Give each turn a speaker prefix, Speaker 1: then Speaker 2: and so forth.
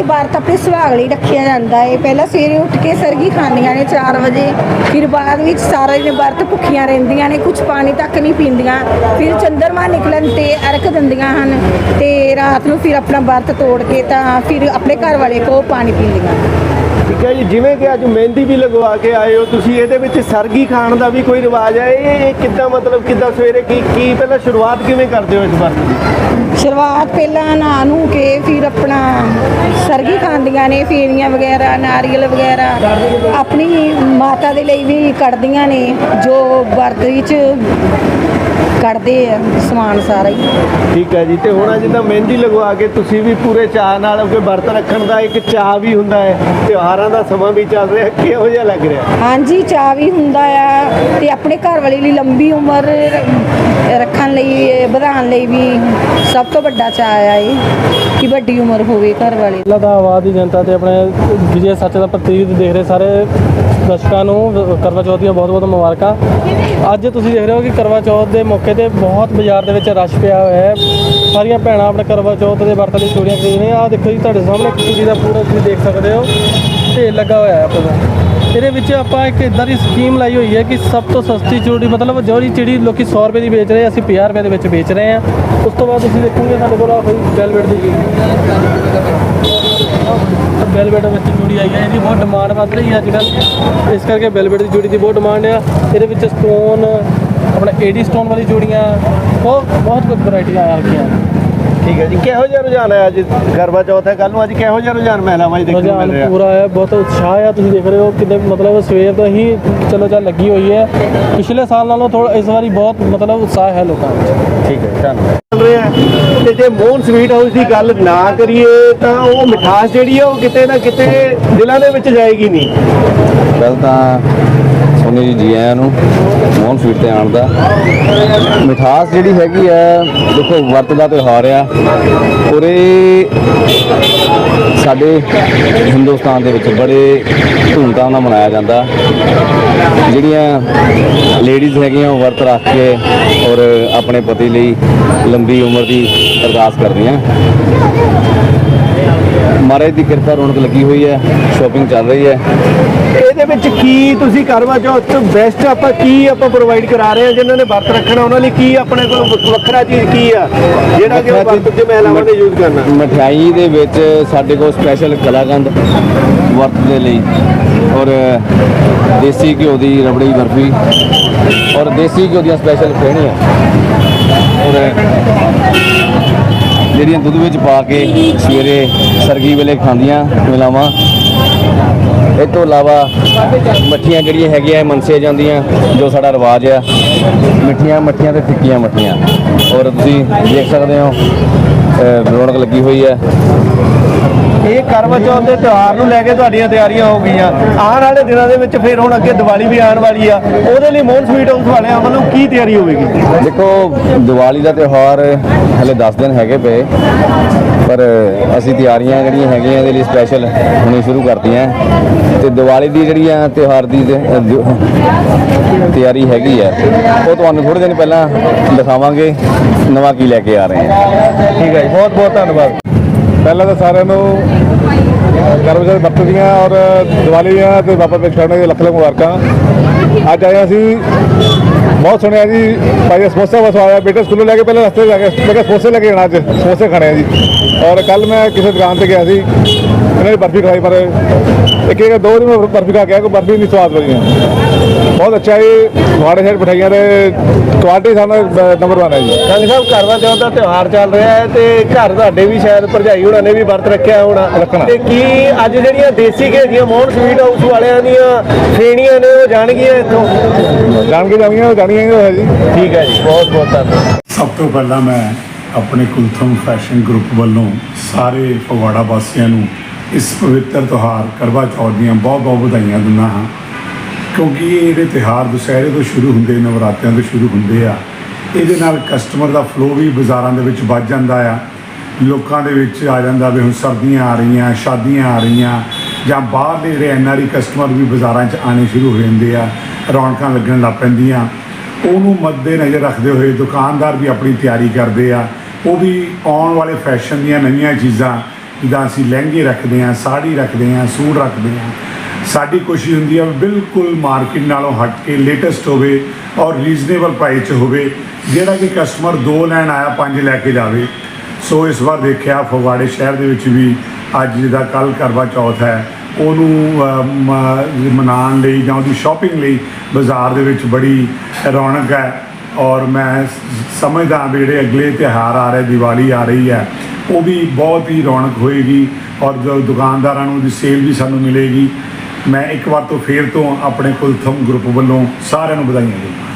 Speaker 1: ਇਹ ਵਰਤ ਆਪਣੇ ਸੁਹਾਗ ਲਈ ਰੱਖਿਆ ਜਾਂਦਾ ਹੈ ਪਹਿਲਾਂ ਸਵੇਰੇ ਉੱਠ ਕੇ ਸਰਗੀ ਖਾਂਦੀਆਂ ਨੇ 4 ਵਜੇ। ਫਿਰ ਬਾਅਦ ਵਿੱਚ ਸਾਰਾ ਦਿਨ ਵਰਤ ਭੁੱਖੀਆਂ ਰਹਿੰਦੀਆਂ ਨੇ ਕੁਝ ਪਾਣੀ ਤੱਕ ਨਹੀਂ ਪੀਂਦੀਆਂ। ਫਿਰ ਚੰਦਰਮਾ ਨਿਕਲਣ ਤੇ ਅਰਕ ਦਿੰਦੀਆਂ ਹਨ ਤੇ ਰਾਤ ਨੂੰ ਫਿਰ ਆਪਣਾ ਵਰਤ ਤੋੜ ਕੇ ਤਾਂ ਫਿਰ ਆਪਣੇ ਘਰ ਵਾਲੇ ਕੋ ਪਾਣੀ ਪੀਂਦੀਆਂ।
Speaker 2: ਠੀਕ ਹੈ ਜੀ ਜਿਵੇਂ ਕਿ ਅੱਜ ਮਹਿੰਦੀ ਵੀ ਲਗਵਾ ਕੇ ਆਏ ਹੋ ਤੁਸੀਂ ਇਹਦੇ ਵਿੱਚ ਸਰਗੀ ਖਾਣ ਦਾ ਵੀ ਕੋਈ ਰਿਵਾਜ ਹੈ? ਇਹ ਕਿੱਦਾਂ ਮਤਲਬ ਕਿੱਦਾਂ ਸਵੇਰੇ ਕੀ ਕੀ ਪਹਿਲਾਂ ਸ਼ੁਰੂਆਤ ਕਿਵੇਂ ਕਰਦੇ ਹੋ ਇਸ ਵਰਤ ਦੀ
Speaker 1: ਸ਼ੁਰੂਆਤ ਪਹਿਲਾਂ ਨਹਾ ਨੂੰ ਕੇ ਫਿਰ ਆਪਣਾ ਸਰਗੀ ਖਾਂਦੀਆਂ ਨੇ ਫੇਰੀਆਂ ਵਗੈਰਾ ਨਾਰੀਅਲ ਵਗੈਰਾ। ਆਪਣੀ ਮਾਤਾ ਦੇ ਲਈ ਵੀ ਕੱਢਦੀਆਂ ਨੇ ਜੋ ਵਰਤ ਵਿੱਚ ਕੱਢਦੇ ਆ ਸਮਾਨ ਸਾਰਾ ਹੀ।
Speaker 2: ਠੀਕ ਹੈ ਜੀ ਤੇ ਹੁਣ ਜਿੱਦਾਂ ਮਹਿੰਦੀ ਲਗਵਾ ਕੇ ਤੁਸੀਂ ਵੀ ਪੂਰੇ ਚਾਅ ਨਾਲ ਕਿ ਵਰਤ ਰੱਖਣ ਦਾ ਇੱਕ ਚਾਅ ਵੀ ਹੁੰਦਾ ਹੈ ਤਿਉਹਾਰਾਂ ਦਾ ਸਮਾਂ ਵੀ ਚੱਲ ਰਿਹਾ ਕਿਹੋ ਜਿਹਾ ਲੱਗ ਰਿਹਾ?
Speaker 1: ਹਾਂਜੀ ਚਾਅ ਵੀ ਹੁੰਦਾ ਆ ਤੇ ਆਪਣੇ ਘਰ ਵਾਲੇ ਲਈ ਲੰਬੀ ਉਮਰ ਰੱਖਣ ਲਈ ਵਧਾਉਣ ਲਈ ਵੀ ਸਭ ਤੋਂ ਵੱਡਾ ਚਾਅ ਆ ਇਹ ਕਿ ਵੱਡੀ ਉਮਰ ਹੋਵੇ ਘਰ ਵਾਲੇ ਦੀ।
Speaker 3: ਪਹਿਲਾਂ ਤਾਂ ਆਵਾਜ਼ ਦੀ ਜਨਤਾ ਤੇ ਆਪਣੇ ਵਿਜੇ ਸੱਚ ਦਾ ਪ੍ਰਤੀਕ ਦੇਖ ਰਹੇ ਸਾਰੇ ਦਰਸ਼ਕਾਂ ਨੂੰ ਕਰਵਾ ਚੌਥ ਦੀਆਂ ਬਹੁਤ ਬਹੁਤ ਮੁਬਾਰਕਾਂ। ਅੱਜ ਤੁਸੀਂ ਦੇਖ ਰਹੇ ਹੋ ਕਿ ਕਰਵਾ ਚੌਥ ਦੇ ਮੌਕੇ ਤੇ ਬਹੁਤ ਬਾਜ਼ਾਰ ਦੇ ਵਿੱਚ ਰਸ਼ ਪਿਆ ਹੋਇਆ ਹੈ। ਸਾਰੀਆਂ ਭੈਣਾਂ ਆਪਣੇ ਕਰਵਾ ਚੌਥ ਦੇ ਵਰਤ ਲਈ ਚੂੜੀਆਂ ਖਰੀਦ ਰਹੀਆਂ ਆਹ ਦੇਖੋ ਜੀ ਤੁਹਾਡੇ ਸਾਹਮਣੇ ਚੂੜੀ ਦਾ ਪੂਰਾ ਤੁਸੀਂ ਦੇਖ ਸਕਦੇ ਹੋ। ਢੇਰ ਲੱਗਾ ਹੋਇਆ ਹੈ ਆਪਣਾ ਇਹਦੇ ਵਿੱਚ ਆਪਾਂ ਇੱਕ ਇਦਾਂ ਦੀ ਸਕੀਮ ਲਾਈ ਹੋਈ ਹੈ ਕਿ ਸਭ ਤੋਂ ਸਸਤੀ ਚੂੜੀ, ਮਤਲਬ ਜਿਹੜੀ ਚਿੜੀ ਲੋਕੀ 100 ਰੁਪਏ ਦੀ ਵੇਚ ਰਹੇ ਅਸੀਂ 50 ਰੁਪਏ ਦੇ ਵਿੱਚ ਵੇਚ ਰਹੇ ਹਾਂ ਉਸ ਤੋਂ ਬਾਅਦ ਤੁਸੀਂ ਦੇਖੋਗੇ ਸਾਡੇ ਕੋਲ ਆ ਕੋਈ ਵੈਲਵెਟ ਦੀ ਵੈਲਵెਟ ਵਿੱਚ ਚੂੜੀ ਆਈ ਹੈ, ਇਹਦੀ ਬਹੁਤ ਡਿਮਾਂਡ ਵੱਧ ਰਹੀ ਹੈ ਅੱਜ ਕੱਲ੍ਹ ਇਸ ਕਰਕੇ ਵੈਲਵెਟ ਦੀ ਚੂੜੀ ਦੀ ਬਹੁਤ ਡਿਮਾਂਡ ਆ। ਇਹਦੇ ਵਿੱਚ ਸਟੋਨ ਆਪਣਾ ਏਡੀ ਸਟੋਨ ਵਾਲੀ ਚੂੜੀਆਂ, ਬਹੁਤ ਬਹੁਤ ਕੁਝ ਵੈਰਾਈਟੀਆਂ ਆ ਰਹੀਆਂ
Speaker 2: ਠੀਕ ਹੈ ਜੀ। ਕਿਹੋ ਜਿਹਾ ਰੁਝਾਨ ਹੈ ਅੱਜ ਕਰਵਾ ਚੌਥ ਹੈ? ਕੱਲ ਨੂੰ ਅੱਜ ਕਿਹੋ ਜਿਹਾ ਰੁਝਾਨ ਮਹਿਲਾਵਾਂ 'ਚ ਦੇਖਣ ਨੂੰ ਮਿਲ
Speaker 3: ਰੁਝਾਨ
Speaker 2: ਰਿਹਾ?
Speaker 3: ਪੂਰਾ ਹੈ ਬਹੁਤ ਉਤਸ਼ਾਹ ਆ ਤੁਸੀਂ ਦੇਖ ਰਹੇ ਹੋ ਕਿਤੇ ਮਤਲਬ ਸਵੇਰ ਤੋਂ ਹੀ ਚਲੋ ਚੱਲ ਲੱਗੀ ਹੋਈ ਹੈ। ਪਿਛਲੇ ਸਾਲ ਨਾਲੋਂ ਥੋੜਾ ਇਸ ਵਾਰੀ ਬਹੁਤ ਮਤਲਬ ਉਤਸ਼ਾਹ ਹੈ ਲੋਕਾਂ ਵਿੱਚ।
Speaker 2: ਠੀਕ ਹੈ ਧੰਨਵਾਦ। ਹੈ। ਮੋਹਨ ਸਵੀਟ ਹਾਊਸ ਦੀ ਗੱਲ ਨਾ ਕਰੀਏ ਤਾਂ ਉਹ ਮਿਠਾਸ ਜਿਹੜੀ ਆ ਉਹ ਕਿਤੇ ਨਾ ਕਿਤੇ ਦਿਲਾਂ ਦੇ ਵਿੱਚ ਜਾਏਗੀ ਨਹੀਂ।
Speaker 4: ਪਹਿਲਾਂ ਤਾਂ ਸੋਨੀ ਜੀ ਜੀ ਆਇਆਂ ਨੂੰ, ਮੋਹਨ ਸਵੀਟ ਤੇ ਆਉਣ ਦਾ। ਮਿਠਾਸ ਜਿਹੜੀ ਹੈਗੀ ਆ, ਦੇਖੋ ਵਰਤ ਦਾ ਤਿਉਹਾਰ ਆ। ਉਰੇ ਸਾਡੇ ਹਿੰਦੁਸਤਾਨ ਦੇ ਵਿੱਚ ਬੜੇ ਧੂਮਧਾਮ ਨਾਲ ਮਨਾਇਆ ਜਾਂਦਾ। ਜਿਹੜੀਆਂ ਲੇਡੀਜ਼ ਹੈਗੀਆਂ, ਉਹ ਵਰਤ ਰੱਖ ਕੇ ਔਰ ਆਪਣੇ ਪਤੀ ਲਈ ਲੰਬੀ ਉਮਰ ਦੀ ਅਰਦਾਸ ਕਰਦੀਆਂ ਮਹਾਰਾਜ ਦੀ ਕਿਰਪਾ ਰੌਣਕ ਲੱਗੀ ਹੋਈ ਹੈ ਸ਼ਾਪਿੰਗ ਚੱਲ ਰਹੀ ਹੈ।
Speaker 2: ਇਹਦੇ ਵਿੱਚ ਕੀ ਤੁਸੀਂ ਕਰਵਾ ਚੌਥ ਤੋਂ ਬੈਸਟ ਆਪਾਂ ਕੀ ਆਪਾਂ ਪ੍ਰੋਵਾਈਡ ਕਰਾ ਰਹੇ ਹਾਂ ਜਿਨ੍ਹਾਂ ਨੇ ਵਰਤ ਰੱਖਣਾ ਉਹਨਾਂ ਲਈ ਕੀ ਆਪਣੇ ਕੋਲ ਵੱਖ- ਵੱਖਰਾ ਚੀਜ਼ ਕੀ ਆ? ਜਿਹੜਾ ਕਿ ਉਹ ਵਰਤ ਚ ਮਹਿਲਾਵਾਂ ਨੇ ਯੂਜ਼ ਕਰਨਾ।
Speaker 4: ਮਠਿਆਈ ਦੇ ਵਿੱਚ ਸਾਡੇ ਕੋਲ ਸਪੈਸ਼ਲ ਕਲਾਕੰਦ ਵਰਤ ਦੇ ਲਈ ਔਰ ਦੇਸੀ ਘਿਓ ਦੀ ਰਬੜੀ ਬਰਫੀ ਔਰ ਦੇਸੀ ਘਿਓ ਦੀਆਂ ਸਪੈਸ਼ਲ ਫੇਣੀਆਂ ਔਰ ਜਿਹੜੀਆਂ ਦੁੱਧ ਵਿੱਚ ਪਾ ਕੇ ਸਵੇਰੇ ਸਰਗੀ ਵੇਲੇ ਖਾਂਦੀਆਂ ਮਿਲਾਵਾਂ। ਇਹ ਤੋਂ ਇਲਾਵਾ ਮੱਠੀਆਂ ਜਿਹੜੀਆਂ ਹੈਗੀਆਂ ਇਹ ਮਨਸੇ ਜਾਂਦੀਆਂ ਜੋ ਸਾਡਾ ਰਿਵਾਜ ਆ। ਮਿੱਠੀਆਂ ਮੱਠੀਆਂ ਤੇ ਫਿੱਕੀਆਂ ਮੱਠੀਆਂ। ਔਰ ਤੁਸੀਂ ਦੇਖ ਸਕਦੇ ਹੋ ਅਹ ਰੌਣਕ ਲੱਗੀ ਹੋਈ ਹੈ
Speaker 2: ਇਹ ਕਰਵਾ ਚੌਥ ਦੇ ਤਿਉਹਾਰ ਨੂੰ ਲੈ ਕੇ ਤੁਹਾਡੀਆਂ ਤਿਆਰੀਆਂ ਹੋ ਗਈਆਂ। ਆਉਣ ਵਾਲੇ ਦਿਨਾਂ ਦੇ ਵਿੱਚ ਫਿਰ ਹੁਣ ਅੱਗੇ ਦੀਵਾਲੀ ਵੀ ਆਉਣ ਵਾਲੀ ਆ। ਉਹਦੇ ਲਈ ਮੋਹਨ ਸਵੀਟ ਹਾਊਸ ਵਾਲਿਆਂ ਵੱਲੋਂ ਕੀ ਤਿਆਰੀ ਹੋਵੇਗੀ?
Speaker 4: ਦੇਖੋ ਦੀਵਾਲੀ ਦਾ ਤਿਉਹਾਰ ਹਲੇ 10 ਦਿਨ ਹੈਗੇ ਪਏ ਪਰ ਅਸੀਂ ਤਿਆਰੀਆਂ ਜਿਹੜੀਆਂ ਹੈਗੀਆਂ ਇਹਦੇ ਲਈ ਸਪੈਸ਼ਲ ਹੁਣੇ ਸ਼ੁਰੂ ਕਰਤੀਆਂ। ਤੇ ਦੀਵਾਲੀ ਦੀ ਜਿਹੜੀ ਆ ਤਿਉਹਾਰ ਦੀ ਤਿਆਰੀ ਹੈਗੀ ਹੈ। ਉਹ ਤੁਹਾਨੂੰ ਥੋੜੇ ਦਿਨ ਪਹਿਲਾਂ ਦਿਖਾਵਾਂਗੇ, ਨਵਾਂ ਕੀ ਲੈ ਕੇ ਆ ਰਹੇ ਹਾਂ।
Speaker 2: ਠੀਕ ਹੈ ਜੀ ਬਹੁਤ ਬਹੁਤ ਧੰਨਵਾਦ।
Speaker 5: ਪਹਿਲਾਂ ਤਾਂ ਸਾਰਿਆਂ ਨੂੰ ਕਰਮਚਾਰੀ ਵਰਤ ਦੀਆਂ ਔਰ ਦੀਵਾਲੀ ਦੀਆਂ ਤੇ ਬਾਬਾ ਦੇ ਚੜ੍ਹਨ ਦੀਆਂ ਲੱਖ ਲੱਖ ਮੁਬਾਰਕਾਂ। ਅੱਜ ਆਏ ਅਸੀਂ ਬਹੁਤ ਸੁਣਿਆ ਜੀ ਭਾਈ ਸਮੋਸਾ ਬਸ ਆਇਆ। ਬੇਟੇ ਸਕੂਲੋਂ ਲੈ ਕੇ ਪਹਿਲਾਂ ਰਸਤੇ ਜਾ ਕੇ ਮੈਂ ਕਿਹਾ ਸਮੋਸੇ ਲੈ ਕੇ ਜਾਣਾ ਅੱਜ ਸਮੋਸੇ ਖਾਣੇ ਆ ਜੀ। ਔਰ ਕੱਲ ਮੈਂ ਕਿਸੇ ਦੁਕਾਨ ਤੇ ਗਿਆ ਸੀ ਇਹਨਾਂ ਦੀ ਬਰਫੀ ਖਾਈ ਪਰ ਇੱਕ ਇੱਕ ਦੋ ਦਿਨ ਮੈਂ ਬਰਫੀ ਖਾ ਕੇ ਆਇਆ ਕੋਈ ਬਰਫੀ ਨਹੀਂ ਸਵਾਦ ਲੱਗੀਆਂ ਬਹੁਤ ਅੱਛਾ ਜੀ ਤੁਹਾਡੇ ਸ਼ਹਿਰ ਮਠਾਈਆਂ ਦੇ ਕੁਆਲਿਟੀ ਸਾਨੂੰ ਨੰਬਰ 1 ਹੈ ਜੀ।
Speaker 2: ਸੰਗ ਸਾਹਿਬ ਕਰਵਾ ਚੌਥ ਦਾ ਤਿਉਹਾਰ ਚੱਲ ਰਿਹਾ ਹੈ ਤੇ ਘਰ ਤੁਹਾਡੇ ਵੀ ਸ਼ਾਇਦ ਭਰਜਾਈ ਹੋਣਾ ਨੇ ਵੀ ਵਰਤ ਰੱਖਿਆ ਹੋਣਾ।
Speaker 5: ਰੱਖਣਾ।
Speaker 2: ਤੇ ਕੀ ਅੱਜ ਜਿਹੜੀਆਂ ਦੇਸੀ ਘੇ ਦੀਆਂ ਮੋਹਨ ਸਵੀਟ ਹਾਊਸ ਵਾਲਿਆਂ ਦੀਆਂ ਫੇਣੀਆਂ ਨੇ ਉਹ ਜਾਣਗੀਆਂ ਇੱਥੋਂ?
Speaker 5: ਜਾਣ ਕੇ ਜਾਣੀਆਂ ਜਾਣੀਆਂ ਹੀ ਹੈ ਜੀ।
Speaker 2: ਠੀਕ ਹੈ ਜੀ ਬਹੁਤ ਬਹੁਤ ਧੰਨਵਾਦ।
Speaker 6: ਸਭ ਤੋਂ ਪਹਿਲਾਂ ਮੈਂ ਆਪਣੇ ਕੁਲਥਮ ਫੈਸ਼ਨ ਗਰੁੱਪ ਵੱਲੋਂ ਸਾਰੇ ਫਗਵਾੜਾ ਵਾਸੀਆਂ ਨੂੰ ਇਸ ਪਵਿੱਤਰ ਤਿਉਹਾਰ ਕਰਵਾ ਚੌਥ ਦੀਆਂ ਬਹੁਤ ਬਹੁਤ ਵਧਾਈਆਂ ਦਿੰਦਾ ਹਾਂ। ਕਿਉਂਕਿ ਇਹ ਜਿਹੜੇ ਤਿਉਹਾਰ ਦੁਸਹਿਰੇ ਤੋਂ ਸ਼ੁਰੂ ਹੁੰਦੇ ਨਵਰਾਤਰਿਆਂ ਤੋਂ ਸ਼ੁਰੂ ਹੁੰਦੇ ਆ। ਇਹਦੇ ਨਾਲ ਕਸਟਮਰ ਦਾ ਫਲੋ ਵੀ ਬਾਜ਼ਾਰਾਂ ਦੇ ਵਿੱਚ ਵੱਧ ਜਾਂਦਾ ਆ। ਲੋਕਾਂ ਦੇ ਵਿੱਚ ਆ ਜਾਂਦਾ ਵੀ ਹੁਣ ਸਰਦੀਆਂ ਆ ਰਹੀਆਂ, ਸ਼ਾਦੀਆਂ ਆ ਰਹੀਆਂ, ਜਾਂ ਬਾਹਰਲੇ ਜਿਹੜੇ ਐਨਆਰਈ ਕਸਟਮਰ ਵੀ ਬਾਜ਼ਾਰਾਂ 'ਚ ਆਣੇ ਸ਼ੁਰੂ ਹੋ ਜਾਂਦੇ ਆ, ਰੌਣਕਾਂ ਲੱਗਣ ਲੱਗ ਪੈਂਦੀਆਂ, ਉਹਨੂੰ ਮੱਦੇ ਨਜ਼ਰ ਰੱਖਦੇ ਹੋਏ ਦੁਕਾਨਦਾਰ ਵੀ ਆਪਣੀ ਤਿਆਰੀ ਕਰਦੇ ਆ, ਉਹ ਵੀ ਆਉਣ ਵਾਲੇ ਫੈਸ਼ਨ ਦੀਆਂ ਨਵੀਆਂ ਚੀਜ਼ਾਂ, ਜਿੱਦਾਂ ਅਸੀਂ ਲਹਿੰਗੇ ਰੱਖਦੇ ਹਾਂ, ਸਾੜੀ ਰੱਖਦੇ ਹਾਂ, ਸੂਟ ਰੱਖਦੇ ਹਾਂ, ਸਾਡੀ ਕੋਸ਼ਿਸ਼ ਹੁੰਦੀ ਹੈ ਬਿਲਕੁਲ ਮਾਰਕੀਟ ਨਾਲੋਂ ਹਟ ਕੇ ਲੇਟੈਸਟ ਹੋਵੇ ਔਰ ਰੀਜ਼ਨੇਬਲ ਪ੍ਰਾਈਸ 'ਚ ਹੋਵੇ, ਜਿਹੜਾ ਕਿ ਕਸਟਮਰ ਦੋ ਲੈਣ ਆਇਆ, ਪੰਜ ਲੈ ਕੇ ਜਾਵੇ ਸੋ ਇਸ ਵਾਰ ਦੇਖਿਆ ਫਗਵਾੜੇ ਸ਼ਹਿਰ ਦੇ ਵਿੱਚ ਵੀ ਅੱਜ ਜਿਹਦਾ ਕੱਲ ਕਰਵਾ ਚੌਥ ਹੈ, ਉਹਨੂੰ ਮਨਾਉਣ ਲਈ ਜਾਂ ਉਹਦੀ ਸ਼ਾਪਿੰਗ ਲਈ ਬਾਜ਼ਾਰ ਦੇ ਵਿੱਚ ਬੜੀ ਰੌਣਕ ਹੈ ਔਰ ਮੈਂ ਸਮਝਦਾ ਵੀ ਜਿਹੜੇ ਅਗਲੇ ਤਿਉਹਾਰ ਆ ਰਹੇ, ਦੀਵਾਲੀ ਆ ਰਹੀ ਹੈ, ਉਹ ਵੀ ਬਹੁਤ ਹੀ ਰੌਣਕ ਹੋਏਗੀ ਔਰ ਜੋ ਦੁਕਾਨਦਾਰਾਂ ਨੂੰ ਦੀ ਸੇਲ ਵੀ ਸਾਨੂੰ ਮਿਲੇਗੀ। ਮੈਂ ਇੱਕ ਵਾਰ ਤੋਂ ਫੇਰ ਤੋਂ ਆਪਣੇ ਕੁਲਥਮ ਗਰੁੱਪ ਵੱਲੋਂ ਸਾਰਿਆਂ ਨੂੰ ਵਧਾਈਆਂ ਦਿੰਦਾ